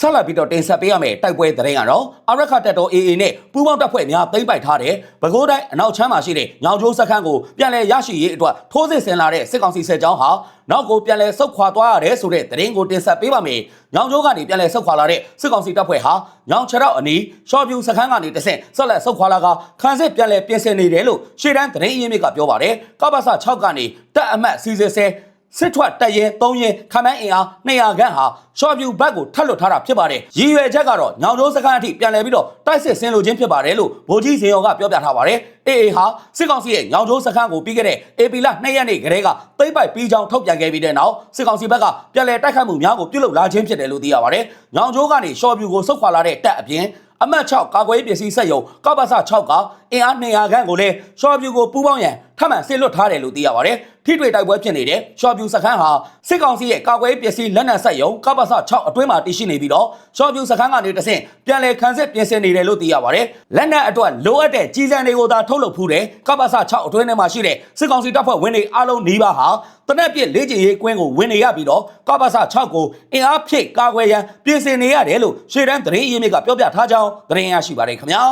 ဆက်လက်ပြီးတော့တင်ဆက်ပေးရမယ့်တိုက်ပွဲသတင်းကတော့အရခတက်တော် AA နဲ့ပူးပေါင်းတပ်ဖွဲ့များသိမ်းပိုက်ထားတဲ့ပဲခူးတိုင်းအနောက်ချမ်းမှာရှိတဲ့ညောင်ကျိုးစခန်းကိုပြန်လည်ရရှိရေးအတွက်ထိုးစစ်ဆင်လာတဲ့စစ်ကောင်စီစစ်ကြောင်းဟာနောက်ကိုပြန်လည်ဆုတ်ခွာသွားရတယ်ဆိုတဲ့သတင်းကိုတင်ဆက်ပေးပါမယ်။ညောင်ကျိုးကနေပြန်လည်ဆုတ်ခွာလာတဲ့စစ်ကောင်စီတပ်ဖွဲ့ဟာညောင်ချရောက်အနီးရှော့ပြူစခန်းကနေတဆင့်ဆက်လက်ဆုတ်ခွာလာကခန်းစစ်ပြန်လည်ပြင်ဆင်နေတယ်လို့ရှေ့တန်းသတင်းအရင်းမြစ်ကပြောပါတယ်။ကပ္ပစ6ကနေတပ်အမတ်စီစစ်ဆဲ စစ်ထွက်တက်ရင်3ရင်ခမန်းအင်အား200ခန့်ဟာရှော့ပြူဘက်ကိုထပ်လွတ်ထားတာဖြစ်ပါတယ်။ရည်ရွယ်ချက်ကတော့ညောင်ကျိုးစခန်းအထိပြန်လည်ပြီးတော့တိုက်စစ်ဆင်လိုခြင်းဖြစ်ပါတယ်လို့ဗိုလ်ကြီးစင်ရောကပြောပြထားပါတယ်။ AA ဟာစစ်ကောင်စီရဲ့ညောင်ကျိုးစခန်းကိုပြီးခဲ့တဲ့ AP လ2ရက်နေ့ကတည်းကသိမ်းပိုက်ပြီးကြောင်းထုတ်ပြန်ခဲ့ပြီးတဲ့နောက်စစ်ကောင်စီဘက်ကပြန်လည်တိုက်ခတ်မှုများကိုပြုလုပ်လာခြင်းဖြစ်တယ်လို့သိရပါတယ်။ညောင်ကျိုးကနေရှော့ပြူကိုဆုတ်ခွာလာတဲ့တပ်အပြင်အမှတ်6ကာကွယ်ရေးပစ္စည်းစက်ရုံကပ္ပစ6ကအင်အား200ခန့်ကိုလည်းရှော့ပြူကိုပူးပေါင်းရန် ထပ်မံဆစ်လွတ်ထားတယ်လို့သိရပါတယ်။ထိတွေ့တိုက်ပွဲဖြစ်နေတဲ့ရှော့ပြူစခန်းဟာစစ်ကောင်စီရဲ့ကာကွယ်ရေးပစ္စည်းလက်နက်စက်ရုံကပ္ပစ6အတွင်းမှာတည်ရှိနေပြီးတော့ရှော့ပြူစခန်းကနေတဆင့်ပြန်လည်ခန်းစစ်ပြင်ဆင်နေတယ်လို့သိရပါတယ်။လက်နက်အတွက်လိုအပ်တဲ့ကြီးစံတွေကိုသာထုတ်လုပ်ဖူးတယ်ကပ္ပစ6အတွင်းထဲမှာရှိတဲ့စစ်ကောင်စီတပ်ဖွဲ့ဝင်တွေအားလုံးနှီးပါဟာတနက်ပြစ်လေ့ကျင့်ရေးကွင်းကိုဝင်နေရပြီးတော့ကပ္ပစ6ကိုအင်အားဖြည့်ကာကွယ်ရန်ပြင်ဆင်နေရတယ်လို့ရှေ့တန်းသတင်းအရင်းမြစ်ကပြောပြထားကြောင်းသတင်းရရှိပါတယ်ခင်ဗျာ